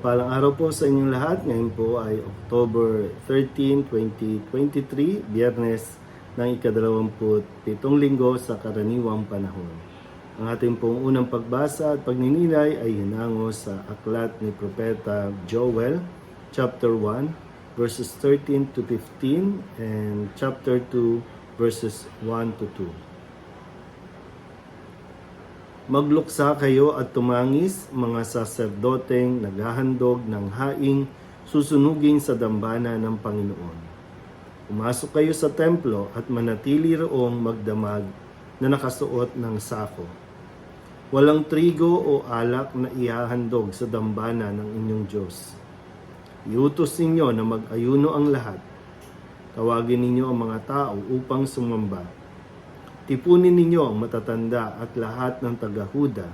Mapagpalang araw po sa inyong lahat. Ngayon po ay October 13, 2023, biyernes ng ikadalawamput pitong linggo sa karaniwang panahon. Ang ating pong unang pagbasa at pagninilay ay hinango sa aklat ni Propeta Joel, chapter 1, verses 13 to 15, and chapter 2, verses 1 to 2. Magluksa kayo at tumangis, mga saserdoteng naghahandog ng haing susunugin sa dambana ng Panginoon. Pumasok kayo sa templo at manatili roong magdamag na nakasuot ng sako. Walang trigo o alak na ihahandog sa dambana ng inyong Diyos. Iutos ninyo na mag-ayuno ang lahat. Tawagin ninyo ang mga tao upang sumamba. Tipunin ninyo ang matatanda at lahat ng taga-Huda.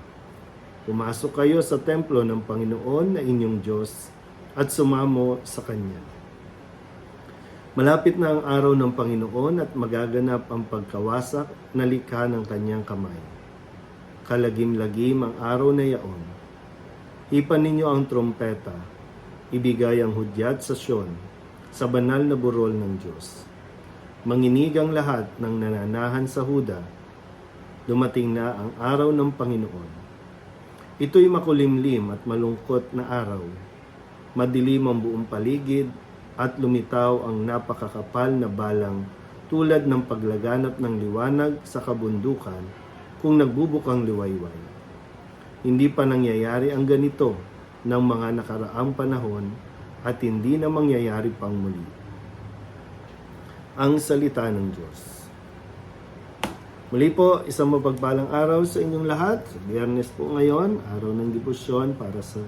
Pumasok kayo sa templo ng Panginoon na inyong Diyos at sumamo sa Kanya. Malapit na ang araw ng Panginoon at magaganap ang pagkawasak na likha ng Kanyang kamay. Kalagim-lagim ang araw na yaon. Hipan ninyo ang trompeta, ibigay ang hudyat sa Sion, sa banal na burol ng Diyos. Manginig ang lahat ng nananahan sa Huda. Dumating na ang araw ng Panginoon. Ito'y makulimlim at malungkot na araw. Madilim ang buong paligid at lumitaw ang napakakapal na balang tulad ng paglaganap ng liwanag sa kabundukan kung nagbubukang liwayway. Hindi pa nangyayari ang ganito ng mga nakaraang panahon at hindi na mangyayari pang muli ang salita ng Diyos. Muli po, isang mapagpalang araw sa inyong lahat. Biyernes po ngayon, araw ng debosyon para sa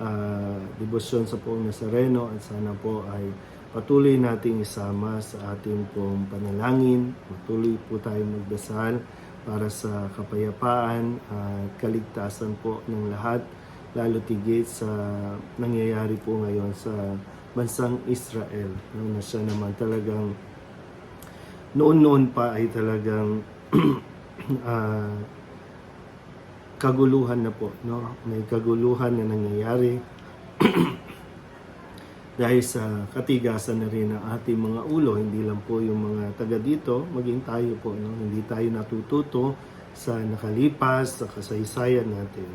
uh, debosyon sa poong Nazareno at sana po ay patuloy nating isama sa ating pong panalangin. Patuloy po tayong magdasal para sa kapayapaan at kaligtasan po ng lahat lalo tigit sa nangyayari po ngayon sa bansang Israel no, na siya naman talagang noon-noon pa ay talagang uh, kaguluhan na po no? May kaguluhan na nangyayari. Dahil sa katigasan na rin ng ating mga ulo hindi lang po yung mga taga dito maging tayo po no? Hindi tayo natututo sa nakalipas sa kasaysayan natin.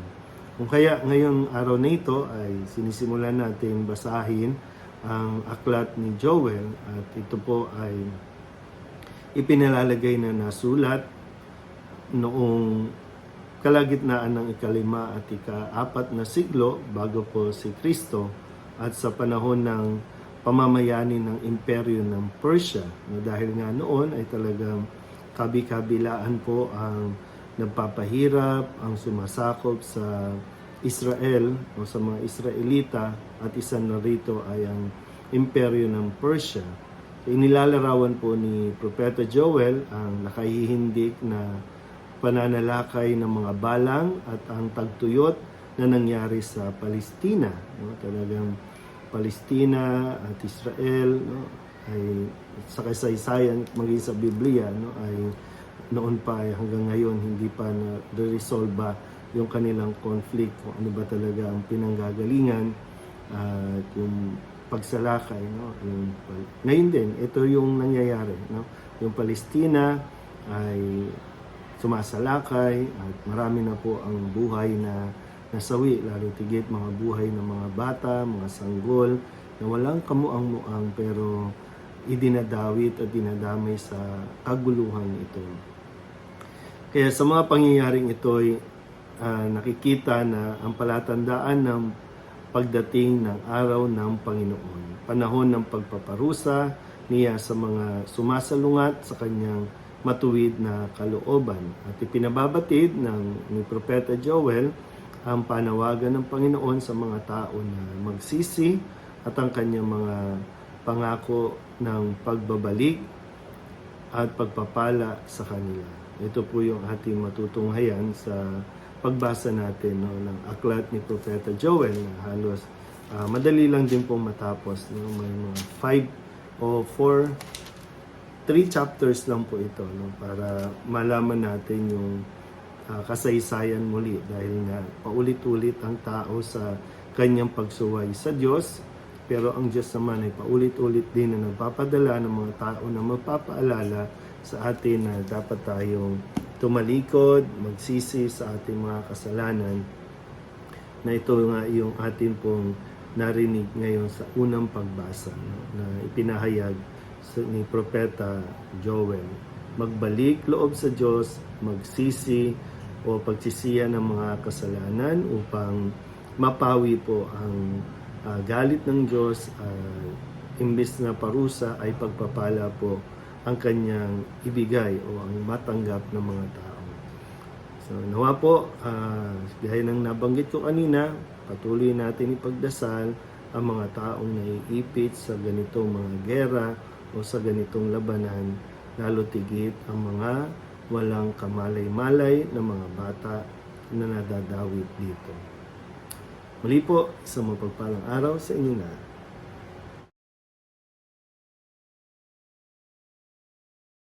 Kung kaya ngayong araw na ito ay sinisimulan natin basahin ang aklat ni Joel at ito po ay ipinalalagay na nasulat noong kalagitnaan ng ikalima at ikaapat na siglo bago po si Kristo at sa panahon ng pamamayani ng imperyo ng Persia na dahil nga noon ay talagang kabi-kabilaan po ang nagpapahirap, ang sumasakop sa Israel o sa mga Israelita at isa na rito ay ang imperyo ng Persia. Inilalarawan po ni Propeta Joel ang nakahihindik na pananalakay ng mga balang at ang tagtuyot na nangyari sa Palestina. No? Talagang Palestina at Israel no? ay sa kasaysayan maging sa Biblia no? ay noon pa ay hanggang ngayon hindi pa na-resolve yung kanilang conflict kung ano ba talaga ang pinanggagalingan at yung pagsalakay no? Yung ngayon din ito yung nangyayari no? Yung Palestina ay sumasalakay at marami na po ang buhay na nasawi lalo tigit mga buhay ng mga bata mga sanggol na walang kamuang-muang pero idinadawit at dinadamay sa kaguluhan ito. Kaya sa mga pangyayaring ito ay uh, nakikita na ang palatandaan ng pagdating ng araw ng Panginoon. Panahon ng pagpaparusa niya sa mga sumasalungat sa kanyang matuwid na kalooban. At ipinababatid ng ni Propeta Joel ang panawagan ng Panginoon sa mga tao na magsisi at ang kanyang mga pangako ng pagbabalik at pagpapala sa kanila. Ito po yung ating matutunghayan sa pagbasa natin no, ng aklat ni Propeta Joel na halos uh, madali lang din pong matapos. No? May mga 5 o 4, 3 chapters lang po ito no? para malaman natin yung uh, kasaysayan muli dahil nga paulit-ulit ang tao sa kanyang pagsuway sa Diyos. Pero ang Diyos naman ay paulit-ulit din na nagpapadala ng mga tao na magpapaalala sa atin na dapat tayong tumalikod, magsisi sa ating mga kasalanan na ito nga yung atin pong narinig ngayon sa unang pagbasa no, na ipinahayag ni Propeta Joel. Magbalik loob sa Diyos, magsisi o pagsisiya ng mga kasalanan upang mapawi po ang ah, galit ng Diyos ah, imbes na parusa ay pagpapala po ang kanyang ibigay o ang matanggap ng mga tao. So nawa po, uh, gaya ng nabanggit ko kanina, patuloy natin ipagdasal ang mga taong naiipit sa ganitong mga gera o sa ganitong labanan, lalo tigit ang mga walang kamalay-malay na mga bata na nadadawit dito. Muli po, isang mapagpalang araw sa inyo na.